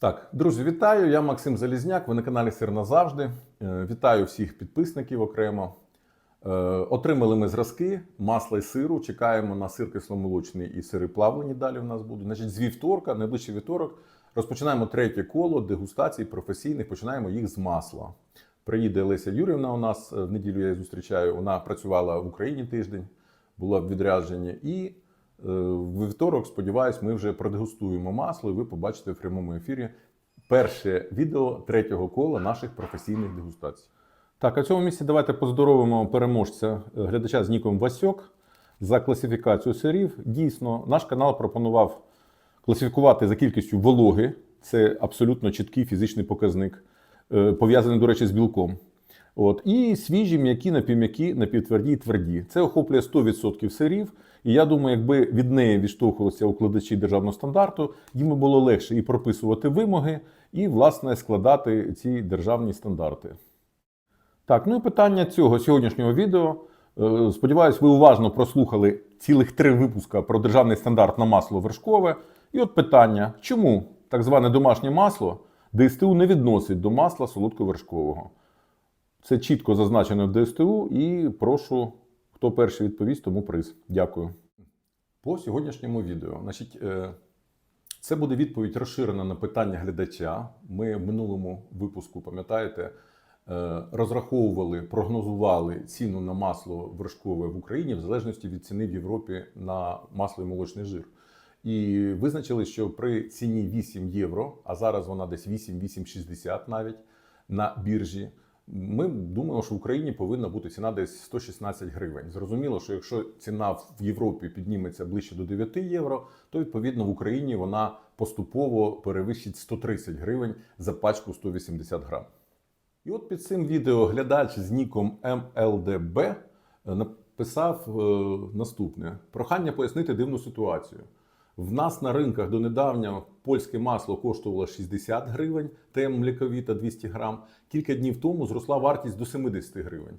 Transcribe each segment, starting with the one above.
Так, друзі, вітаю! Я Максим Залізняк. Ви на каналі Сир назавжди. Е, Вітаю всіх підписників окремо. Е, Отримали ми зразки масла і сиру. Чекаємо на сир кисломолочний і сири плавлені. Далі в нас будуть. Значить, з вівторка, найближчий вівторок, розпочинаємо третє коло дегустацій професійних. Починаємо їх з масла. Приїде Леся Юрівна у нас е, в неділю. Я її зустрічаю. Вона працювала в Україні тиждень, була в відрядженні. І в вівторок, сподіваюсь, ми вже продегустуємо масло, і ви побачите в прямому ефірі перше відео третього кола наших професійних дегустацій. Так, а цьому місці давайте поздоровимо переможця е, глядача з ніком Васьок за класифікацію сирів. Дійсно, наш канал пропонував класифікувати за кількістю вологи. Це абсолютно чіткий фізичний показник, е, пов'язаний, до речі, з білком. От, і свіжі, м'які, напівм'які, напівтверді і тверді. Це охоплює 100% сирів. І я думаю, якби від неї відштовхувалися укладачі державного стандарту, їм було легше і прописувати вимоги, і, власне, складати ці державні стандарти. Так, ну і питання цього сьогоднішнього відео. Е, Сподіваюсь, ви уважно прослухали цілих три випуска про державний стандарт на масло вершкове. І от питання: чому так зване домашнє масло ДСТУ не відносить до масла солодковершкового? Це чітко зазначено в ДСТУ, і прошу, хто перший відповість, тому приз. Дякую. По сьогоднішньому відео. Значить, е, це буде відповідь розширена на питання глядача. Ми в минулому випуску, пам'ятаєте, е, розраховували, прогнозували ціну на масло вершкове в Україні в залежності від ціни в Європі на масло і молочний жир. І визначили, що при ціні 8 євро, а зараз вона десь 8-8,60 навіть на біржі. Ми думаємо, що в Україні повинна бути ціна десь 116 гривень. Зрозуміло, що якщо ціна в Європі підніметься ближче до 9 євро, то відповідно в Україні вона поступово перевищить 130 гривень за пачку 180 грам. І от під цим відео глядач з ніком MLDB написав е, наступне: прохання пояснити дивну ситуацію. В нас на ринках донедавна польське масло коштувало 60 гривень, ТМ мліковіта 200 грам. Кілька днів тому зросла вартість до 70 гривень.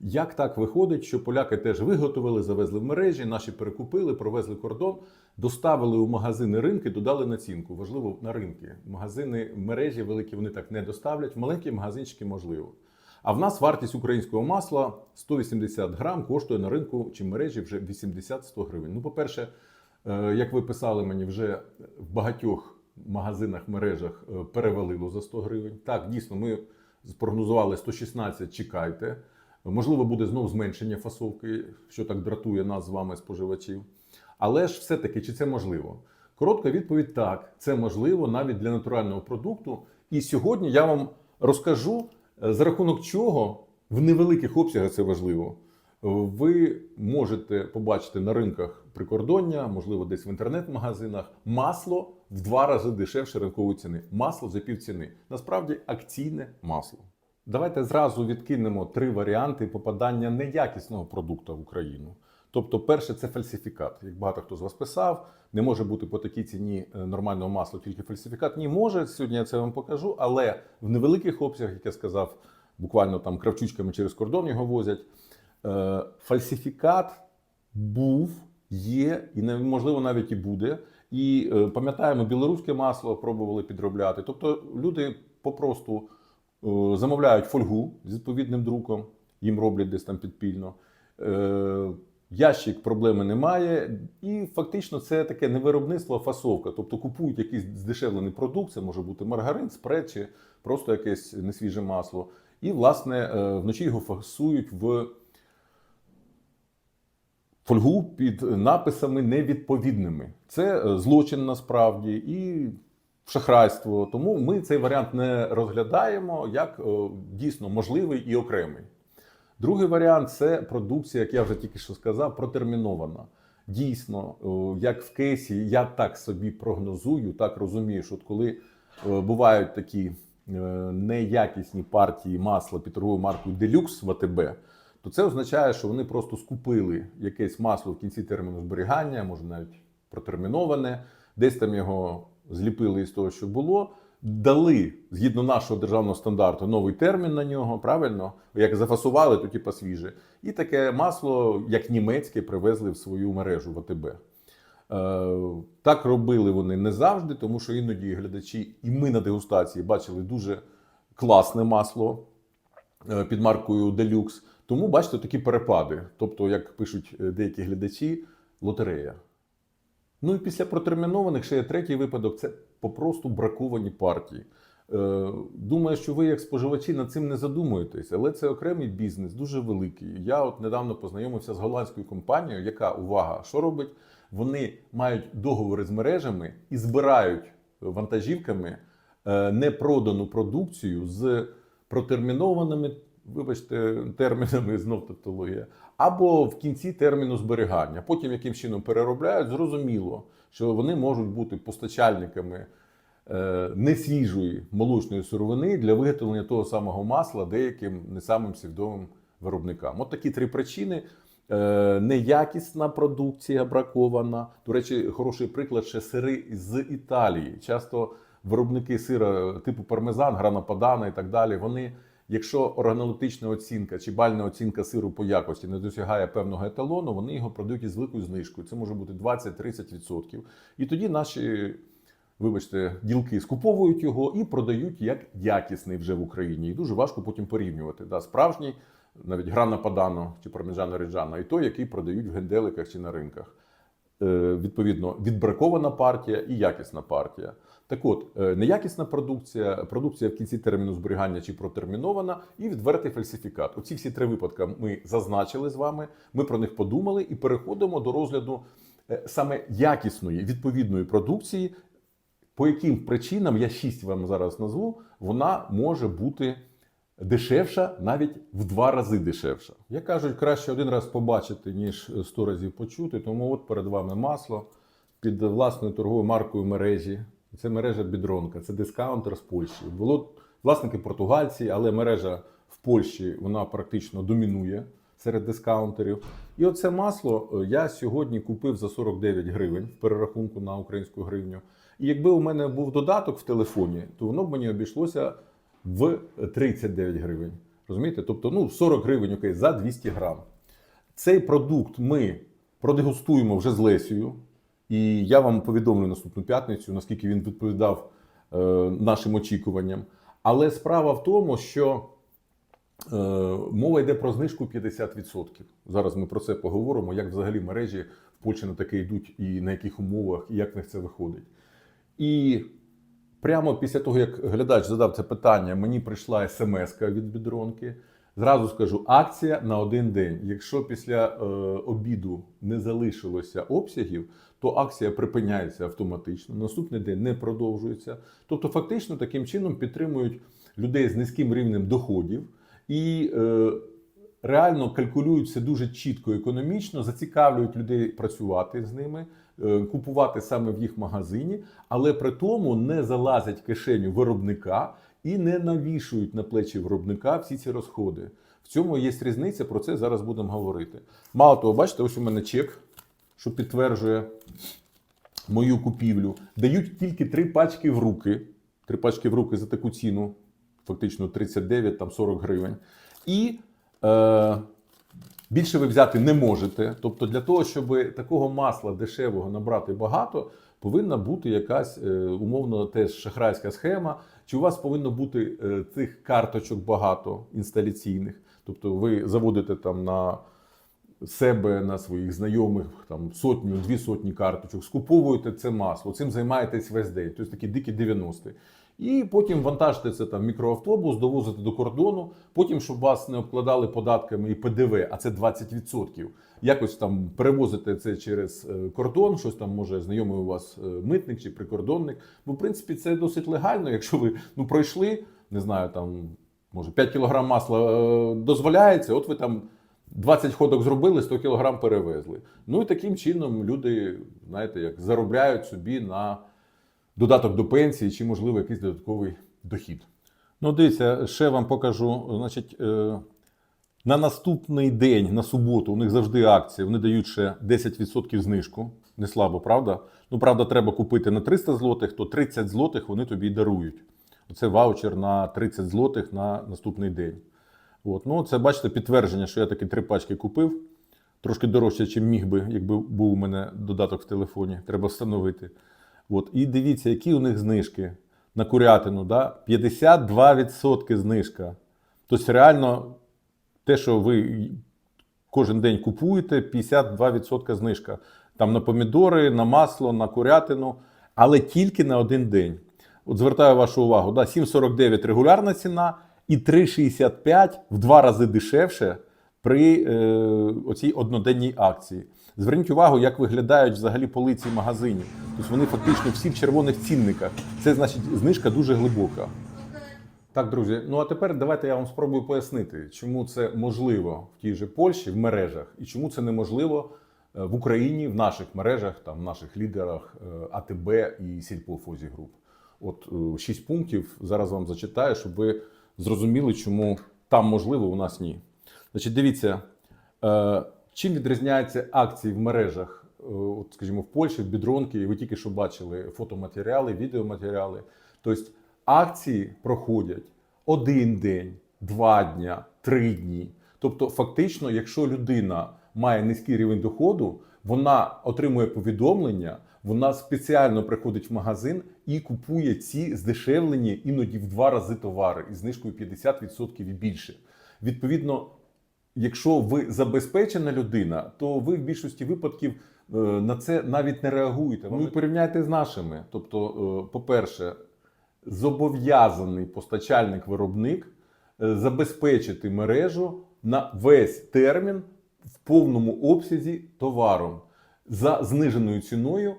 Як так виходить, що поляки теж виготовили, завезли в мережі, наші перекупили, провезли кордон, доставили у магазини ринки, додали націнку. Важливо на ринки. Магазини мережі великі вони так не доставлять, маленькі магазинчики можливо. А в нас вартість українського масла 180 грам коштує на ринку чи мережі вже 80-100 гривень. Ну, по-перше, Як ви писали мені, вже в багатьох магазинах, мережах е, перевалило за 100 гривень. Так, дійсно, ми спрогнозували 116, чекайте. Можливо, буде знов зменшення фасовки, що так дратує нас з вами, споживачів. Але ж все-таки, чи це можливо? Коротка відповідь: так, це можливо навіть для натурального продукту. І сьогодні я вам розкажу, е, за рахунок чого в невеликих обсягах це важливо. Ви можете побачити на ринках прикордоння, можливо, десь в інтернет-магазинах, масло в два рази дешевше ринкової ціни. Масло за півціни. Насправді акційне масло. Давайте зразу відкинемо три варіанти попадання неякісного продукту в Україну. Тобто, перше це фальсифікат. Як багато хто з вас писав, не може бути по такій ціні е, нормального масла тільки фальсифікат. Ні, може. Сьогодні я це вам покажу, але в невеликих обсягах, як я сказав, буквально там кравчучками через кордон його возять. Е, фальсифікат був, є і можливо навіть і буде. І е, пам'ятаємо, білоруське масло пробували підробляти. Тобто люди попросту е, замовляють фольгу з відповідним друком, їм роблять десь там підпільно. Ящик проблеми немає, і фактично це таке не виробництво, а фасовка. Тобто купують якийсь здешевлений продукт, це може бути маргарин, спред чи просто якесь несвіже масло. І, власне, вночі його фасують в фольгу під написами невідповідними. Це е, злочин насправді і шахрайство. Тому ми цей варіант не розглядаємо як е, дійсно можливий і окремий. Другий варіант це продукція, як я вже тільки що сказав, протермінована. Дійсно, е, як в кейсі, я так собі прогнозую, так розумію, що от коли бувають такі неякісні партії масла під торговою маркою Deluxe в АТБ, то це означає, що вони просто скупили якесь масло в кінці терміну зберігання, може навіть протерміноване, десь там його зліпили із того, що було. Дали згідно нашого державного стандарту новий термін на нього, правильно? Як зафасували, то типа свіже. І таке масло, як німецьке, привезли в свою мережу в АТБ. Е, Так робили вони не завжди, тому що іноді глядачі, і ми на дегустації бачили дуже класне масло е, під маркою Deluxe. Тому бачите такі перепади. Тобто, як пишуть е, деякі глядачі, лотерея. Ну і після протермінованих ще є третій випадок це попросту браковані партії. Е, Думаю, що ви, як споживачі, над цим не задумуєтесь, але це окремий бізнес, дуже великий. Я от недавно познайомився з голландською компанією, яка увага, що робить? Вони мають договори з мережами і збирають вантажівками е, непродану продукцію з протермінованими, вибачте, термінами знов тавтологія, або в кінці терміну зберігання. Потім яким чином переробляють, зрозуміло, що вони можуть бути постачальниками е, несвіжої молочної сировини для виготовлення того самого масла деяким не самим свідомим виробникам. От такі три причини. Е, Неякісна продукція бракована. До речі, хороший приклад ще сири з Італії. Часто виробники сира типу пармезан, грана падана і так далі. Вони, якщо органолептична оцінка чи бальна оцінка сиру по якості не досягає певного еталону, вони його продають із великою знижкою. Це може бути 20-30%. І тоді наші. Вибачте, ділки скуповують його і продають як якісний вже в Україні. І дуже важко потім порівнювати. Да, справжній, навіть грана падано чи парміжано реджано, і той, який продають в генделиках чи на ринках. Е, відповідно, відбракована партія і якісна партія. Так от, е, неякісна продукція, продукція в кінці терміну зберігання чи протермінована, і відвертий фальсифікат. Оці всі три випадки ми зазначили з вами. Ми про них подумали і переходимо до розгляду е, саме якісної відповідної продукції, по яким причинам я шість вам зараз назву, вона може бути дешевша, навіть в два рази дешевша. Як кажуть, краще один раз побачити, ніж сто разів почути. Тому от перед вами масло під власною торговою маркою мережі. Це мережа Бідронка, це дискаунтер з Польщі. Було власники португальці, але мережа в Польщі вона практично домінує серед дискаунтерів. І оце масло е, я сьогодні купив за 49 гривень в перерахунку на українську гривню. І якби у мене був додаток в телефоні, то воно б мені обійшлося в 39 гривень. Розумієте? Тобто, ну, 40 гривень окей, за 200 грам. Цей продукт ми продегустуємо вже з Лесією. І я вам повідомлю наступну п'ятницю, наскільки він відповідав е, нашим очікуванням. Але справа в тому, що е, мова йде про знижку 50%. Зараз ми про це поговоримо, як взагалі мережі в Польщі на таке йдуть, і на яких умовах, і як в них це виходить. І прямо після того, як глядач задав це питання, мені прийшла смс від бідронки. Зразу скажу, акція на один день. Якщо після е, обіду не залишилося обсягів, то акція припиняється автоматично. Наступний день не продовжується. Тобто, фактично таким чином підтримують людей з низьким рівнем доходів і е, реально калькулюють все дуже чітко економічно, зацікавлюють людей працювати з ними, е, купувати саме в їх магазині, але при тому не залазять кишеню виробника і не навішують на плечі виробника всі ці розходи. В цьому є різниця, про це зараз будемо говорити. Мало того, бачите, ось у мене чек, що підтверджує мою купівлю. Дають тільки три пачки в руки. Три пачки в руки за таку ціну, фактично 39 там 40 гривень. І більше ви взяти не можете. Тобто, для того, щоб такого масла дешевого набрати багато, повинна бути якась е, умовно теж шахрайська схема. Чи у вас повинно бути е, цих карточок багато інсталяційних? Тобто ви заводите там на себе, на своїх знайомих там сотню, дві сотні карточок, скуповуєте це масло, цим займаєтесь весь день, тобто такі дикі 90-ті. І потім вантажите це там мікроавтобус, довозите до кордону. Потім, щоб вас не обкладали податками і ПДВ, а це 20%. Якось там перевозите це через е, кордон, щось там може знайомий у вас е, митник чи прикордонник. Бо в принципі це досить легально, якщо ви ну пройшли, не знаю, там може 5 кг масла е, дозволяється, от ви там. 20 ходок зробили, 100 кг перевезли. Ну і таким чином люди, знаєте, як заробляють собі на додаток до пенсії чи, можливо, якийсь додатковий дохід. Ну, дивіться, ще вам покажу. Значить, е, на наступний день, на суботу, у них завжди акції, вони дають ще 10% знижку. Не слабо, правда? Ну, правда, треба купити на 300 злотих, то 30 злотих вони тобі дарують. Оце ваучер на 30 злотих на наступний день. От. Ну, це бачите підтвердження, що я таки три пачки купив. Трошки дорожче, ніж міг би, якби був у мене додаток в телефоні. Треба встановити. От. І дивіться, які у них знижки на курятину. Да? 52% знижка. Тобто, реально, те, що ви кожен день купуєте, 52% знижка. Там на помідори, на масло, на курятину, але тільки на один день. От звертаю вашу увагу: да, 7,49 регулярна ціна і 3,65 в два рази дешевше при е, оцій одноденній акції. Зверніть увагу, як виглядають взагалі полиці магазинів. Тобто вони фактично всі в червоних цінниках. Це значить знижка дуже глибока. Так, друзі, ну а тепер давайте я вам спробую пояснити, чому це можливо в тій же Польщі в мережах, і чому це неможливо е, в Україні в наших мережах, там в наших лідерах е, АТБ і Сільпо Фозі Груп. От е, шість пунктів зараз вам зачитаю, щоб ви зрозуміли, чому там можливо, у нас ні. Значить, дивіться, чим відрізняються акції в мережах, е, от, скажімо, в Польщі, в Бідронки, і ви тільки що бачили фотоматеріали, відеоматеріали. Тобто акції проходять один день, два дня, три дні. Тобто, фактично, якщо людина має низький рівень доходу, вона отримує повідомлення, вона спеціально приходить в магазин і купує ці здешевлені іноді в два рази товари із знижкою 50% і більше. Відповідно, якщо ви забезпечена людина, то ви в більшості випадків е, на це навіть не реагуєте. Ну і порівняйте з нашими. Тобто, е, по-перше, зобов'язаний постачальник-виробник е, забезпечити мережу на весь термін в повному обсязі товаром за зниженою ціною.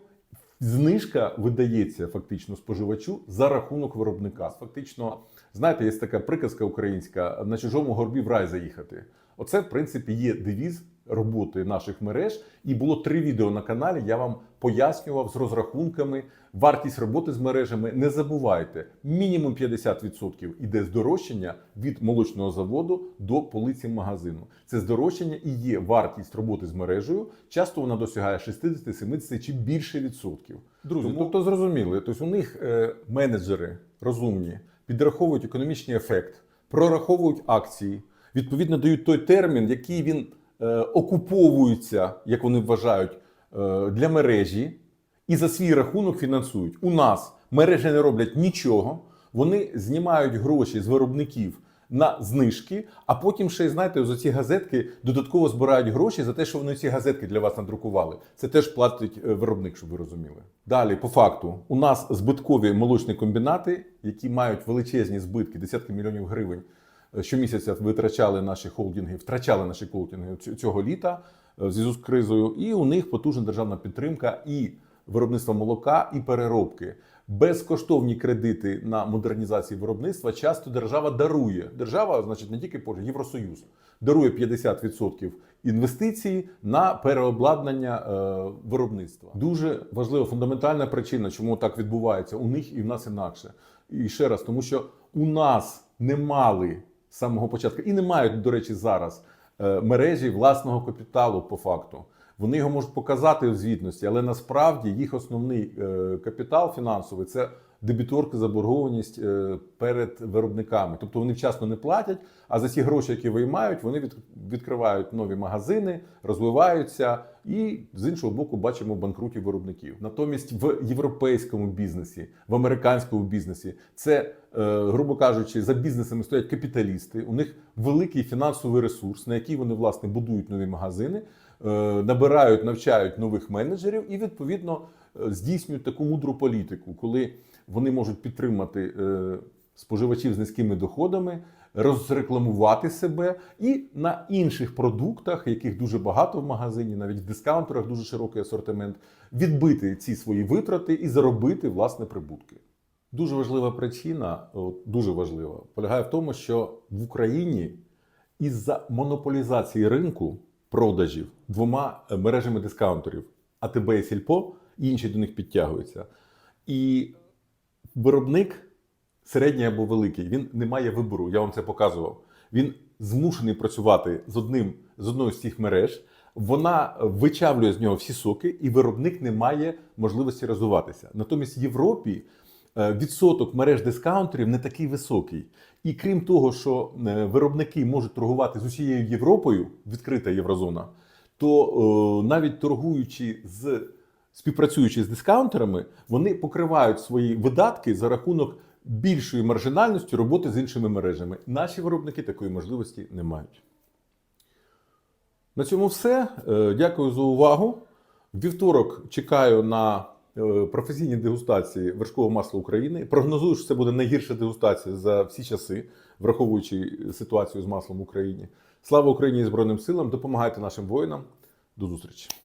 Знижка видається фактично споживачу за рахунок виробника. Фактично, знаєте, є така приказка українська на чужому горбі в рай заїхати. Оце, в принципі, є девіз роботи наших мереж. І було три відео на каналі. Я вам пояснював з розрахунками вартість роботи з мережами. Не забувайте, мінімум 50% іде здорожчання від молочного заводу до полиці магазину. Це здорожчання і є вартість роботи з мережею. Часто вона досягає 60, 70 чи більше відсотків. Друзі, Тому- тобто зрозуміли, тобто у них е, менеджери розумні підраховують економічний ефект, прораховують акції, відповідно дають той термін, який він е, окуповується, як вони вважають, е, для мережі, і за свій рахунок фінансують. У нас мережі не роблять нічого, вони знімають гроші з виробників на знижки, а потім ще, знаєте, за ці газетки додатково збирають гроші за те, що вони ці газетки для вас надрукували. Це теж платить е, виробник, щоб ви розуміли. Далі, по факту, у нас збиткові молочні комбінати, які мають величезні збитки, десятки мільйонів гривень. Щомісяця витрачали наші холдинги, втрачали наші холдинги ць- цього літа е, в зв'язку з кризою, і у них потужна державна підтримка і виробництва молока, і переробки. Безкоштовні кредити на модернізацію виробництва часто держава дарує. Держава, значить, не тільки Польща, Євросоюз дарує 50% інвестицій на переобладнання е, виробництва. Дуже важлива фундаментальна причина, чому так відбувається у них і в нас інакше. І ще раз, тому що у нас не мали з самого початку і не мають, до речі, зараз е, мережі власного капіталу по факту. Вони його можуть показати в звітності, але насправді їх основний е, капітал фінансовий це дебіторка, заборгованість е, перед виробниками. Тобто вони вчасно не платять, а за ці гроші, які виймають, вони відкривають нові магазини, розвиваються, і з іншого боку бачимо банкрутів виробників. Натомість в європейському бізнесі, в американському бізнесі це, е, грубо кажучи, за бізнесами стоять капіталісти. У них великий фінансовий ресурс, на який вони власне будують нові магазини, е, набирають, навчають нових менеджерів і відповідно здійснюють таку мудру політику, коли вони можуть підтримати е, споживачів з низькими доходами, розрекламувати себе і на інших продуктах, яких дуже багато в магазині, навіть в дискаунтерах дуже широкий асортимент, відбити ці свої витрати і заробити власне прибутки. Дуже важлива причина, дуже важлива, полягає в тому, що в Україні із-за монополізації ринку продажів двома е, мережами дискаунтерів АТБ і Сільпо, інші до них підтягуються. І виробник, середній або великий, він не має вибору. Я вам це показував. Він змушений працювати з одним з одною з цих мереж. Вона вичавлює з нього всі соки, і виробник не має можливості розвиватися. Натомість в Європі е, відсоток мереж дискаунтерів не такий високий. І крім того, що е, виробники можуть торгувати з усією Європою, відкрита єврозона, то е, навіть торгуючи з співпрацюючи з дискаунтерами, вони покривають свої видатки за рахунок більшої маржинальності роботи з іншими мережами. Наші виробники такої можливості не мають. На цьому все. Е, Дякую за увагу. Вівторок чекаю на е, професійні дегустації вершкового масла України. Прогнозую, що це буде найгірша дегустація за всі часи, враховуючи ситуацію з маслом в Україні. Слава Україні і Збройним силам! Допомагайте нашим воїнам. До зустрічі!